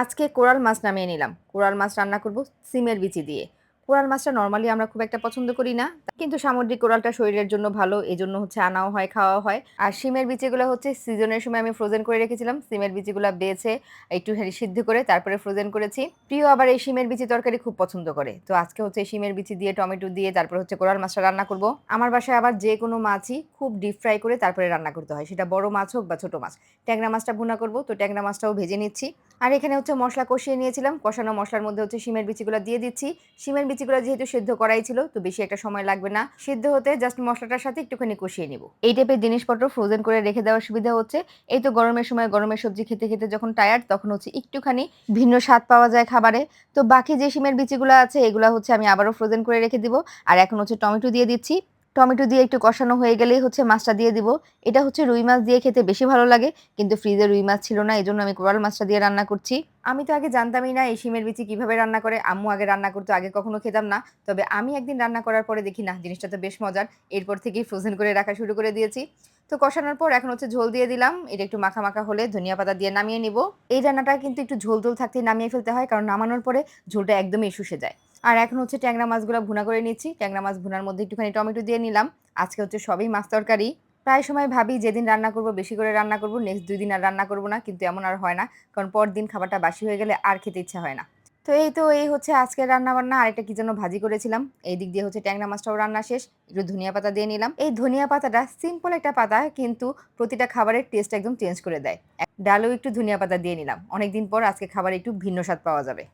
আজকে কোরাল মাছ নামিয়ে নিলাম। কোরাল মাছ রান্না করব সিমের বিচি দিয়ে। কোরাল মাছটা নর্মালি আমরা খুব একটা পছন্দ করি না, কিন্তু সামুদ্রিক কোরালটা শরীরের জন্য ভালো এই জন্য হচ্ছে আনাও হয় খাওয়া হয়। আর সিমের বিচিগুলো হচ্ছে সিজনের সময় আমি ফ্রোজেন করে রেখেছিলাম সিমের বিচিগুলো বেছে একটু সিদ্ধ করে তারপরে ফ্রোজেন করেছি। প্রিয় আবার এই সিমের বিচি তরকারি খুব পছন্দ করে, তো আজকে হচ্ছে সিমের বিচি দিয়ে, টমেটো দিয়ে, তারপর হচ্ছে কোরাল মাছটা রান্না করব। আমার বাসায় আবার যে কোনো মাছই খুব ডিপ ফ্রাই করে তারপরে রান্না করতে হয়, সেটা বড় মাছ হোক বা ছোট মাছ। ট্যাংরা মাছটা ভুনা করব, তো ট্যাংরা মাছটাও ভেজে নিচ্ছি। আর এখানে হচ্ছে মশলা কষিয়ে নিয়েছিলাম, কষানো মশলার মধ্যে হচ্ছে সিমের বিচিগুলো দিয়ে দিচ্ছি। সিমের বিচিগুলো যেহেতু সেদ্ধ করাই ছিল, তো বেশি একটা সময় লাগবে না। সিদ্ধ হতে জাস্ট মশলাটার সাথে একটুখানি কষিয়ে নিব। এই টাইপের জিনিসপত্র ফ্রোজেন করে রেখে দেওয়ার সুবিধা হচ্ছে। এই তো গরমের সময় গরমের সবজি খেতে খেতে যখন টায়ার্ড তখন হচ্ছে একটুখানি ভিন্ন স্বাদ পাওয়া যায় খাবারে। তো বাকি যে সিমের বিচিগুলো আছে, এগুলো হচ্ছে আমি আবারও ফ্রোজেন করে রেখে দিব। আর এখন হচ্ছে টমেটো দিয়ে দিচ্ছি। টমেটো দিয়ে একটু কষানো হয়ে গেলেই হচ্ছে মাছটা দিয়ে দিব। এটা হচ্ছে রুই মাছ দিয়ে খেতে বেশি ভালো লাগে, কিন্তু ফ্রিজে রুই মাছ ছিল না এই জন্য আমি কোরাল মাছটা দিয়ে রান্না করছি। আমি তো আগে জানতামই না এই শিমের বিচি কীভাবে রান্না করে, আম্মু আগে রান্না করতো, আগে কখনো খেতাম না। তবে আমি একদিন রান্না করার পরে দেখি না জিনিসটা তো বেশ মজার। এরপর থেকেই ফ্রোজেন করে রাখা শুরু করে দিয়েছি। তো কষানোর পর এখন হচ্ছে ঝোল দিয়ে দিলাম। এটা একটু মাখা মাখা হলে ধনিয়া পাতা দিয়ে নামিয়ে নিব। এই রান্নাটা কিন্তু একটু ঝোল ঝোল থাকতে নামিয়ে ফেলতে হয়, কারণ নামানোর পরে ঝোলটা একদমই শুষে যায়। আর এখন হচ্ছে ট্যাংরা মাছগুলো ভুনা করে নিচ্ছি। ট্যাংরা মাছ ভুনার মধ্যে একটুখানি টমেটো দিয়ে নিলাম। আজকে হচ্ছে সবই মাছ তরকারি। প্রায় সময় ভাবি যেদিন রান্না করব বেশি করে রান্না করব নেক্সট দুই দিন আর রান্না করব না, কিন্তু এমন আর হয় না, কারণ পর দিন খাবারটা বাসি হয়ে গেলে আর খেতে ইচ্ছা হয় না। তো এই তো এই হচ্ছে আজকের রান্না বান্না আর একটা কি যেন ভাজি করেছিলাম। এই দিক দিয়ে হচ্ছে ট্যাংরা মাছটাও রান্না শেষ, একটু ধনিয়া পাতা দিয়ে নিলাম। এই ধনিয়া পাতাটা সিম্পল একটা পাতা, কিন্তু প্রতিটা খাবারের টেস্ট একদম চেঞ্জ করে দেয়। ডালেও একটু ধনিয়া পাতা দিয়ে নিলাম। অনেকদিন পর আজকে খাবারে একটু ভিন্ন স্বাদ পাওয়া যাবে।